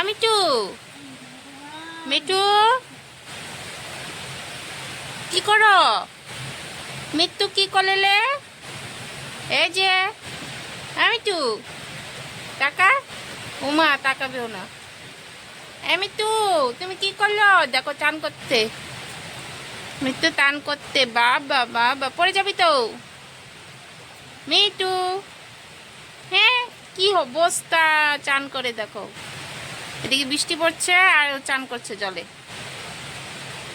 আমিটু me too কি করো? মৃত্যু কি করলে? এই যে আমিটু টাকা উমা, তাকাবেও না। এমিটু তুমি কি করল? দেখো, চান করতে। মৃত্যু টান করতে, বাবা বাবা, পড়ে যাবি তো। মিটু হ্যাঁ কি অবস্থা? চান করে দেখো। এদিকে বৃষ্টি পড়ছে আর চান করছে জলে।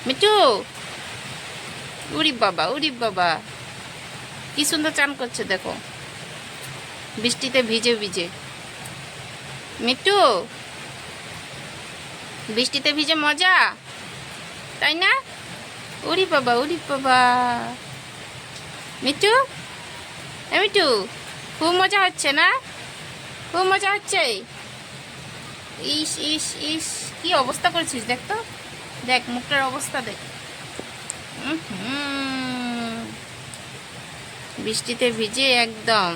মিটু উরি বাবা উরি বাবা। কি সুন্দর চান করছে দেখো। বৃষ্টিতে ভিজে ভিজে। মিটু বৃষ্টিতে ভিজে মজা? তাই না? উরি বাবা উরি বাবা। মিটু এ মিটু খুব মজা হচ্ছে না? খুব মজা হচ্ছে? ইস ইস ইস, কি অবস্থা করেছিস? দেখ তো। দেখ, মুখটার অবস্থা দেখ। বৃষ্টিতে ভিজে একদম।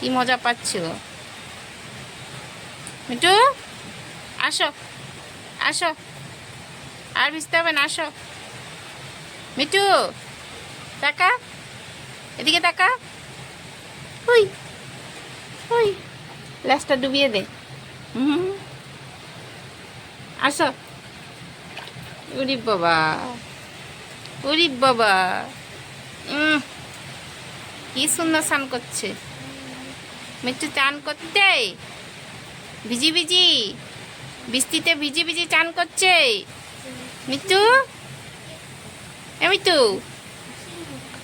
কি মজা পাচ্ছ? মিটু আসো। আসো। আর ভিজতে হবে না, আসো। মিটু টাকা এদিকে তাকা। হুই হুই ল্যাসটা ডুবিয়ে দে। আসো উরি বাবা উরি বাবা কি সুন্দর স্নান করছে মিট্টু চান করতে ভিজি ভিজি বৃষ্টিতে ভিজি ভিজি চান করছে মিট্টু এ মিট্টু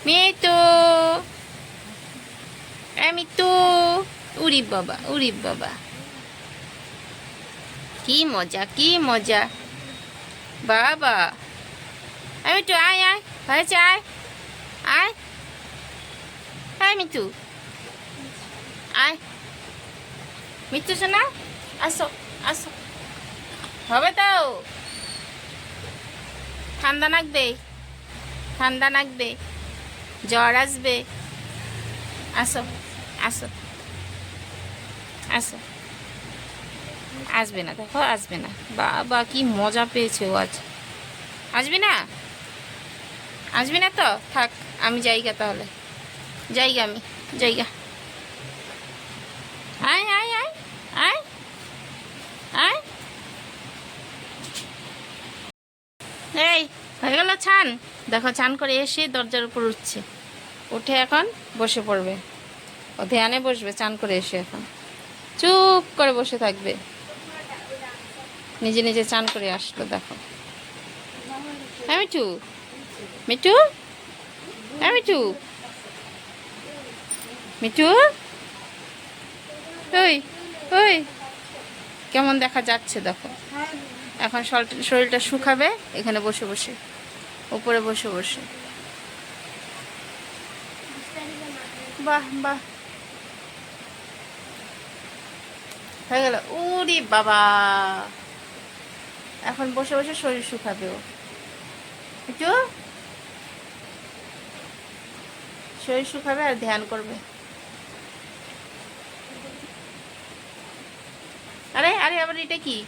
মিট্টু এ মিট্টু উরি বাবা উরি বাবা কি মজা কি মজা। বাবা। এই মিটু আয় আয়। হয়েছে আয়। আয়। আয় মিটু আয়। মিটু শোনা। আসো আসো। হবে তো। ঠান্ডা লাগবে ঠান্ডা লাগবে জ্বর আসবে। আসো আসো। আসো। আসবে না, দেখো, আসবে না। বাবা, কি মজা পেয়েছে ও আজ। আসবি না? আসবি না তো? থাক, আমি যাইগা তাহলে। যাইগা আমি যাইগা আয় আয় আয় আয় আয়। এই, হয়ে গেল ছান। দেখো, ছান করে এসে দরজার উপর উঠছে। উঠে এখন বসে পড়বে। ও ধ্যানে বসবে চান করে এসে এখন। চুপ করে বসে থাকবে। নিজে নিজে চান করে আসলো, দেখো। হ্যাঁ মিঠু? মিঠু? হ্যাঁ মিঠু? মিঠু? ওই ওই। কেমন দেখা যাচ্ছে, দেখো। এখন শরীরটা শুকাবে, এখানে বসে বসে। উপরে বসে বসে। বাহ বাহ। হয়ে গেল। উরি বাবা। এখন বসে বসে শরীর শুকাবে ও। একটু? শরীর শুকাবে আর ধ্যান করবে। আরে আরে আবার এটা কি?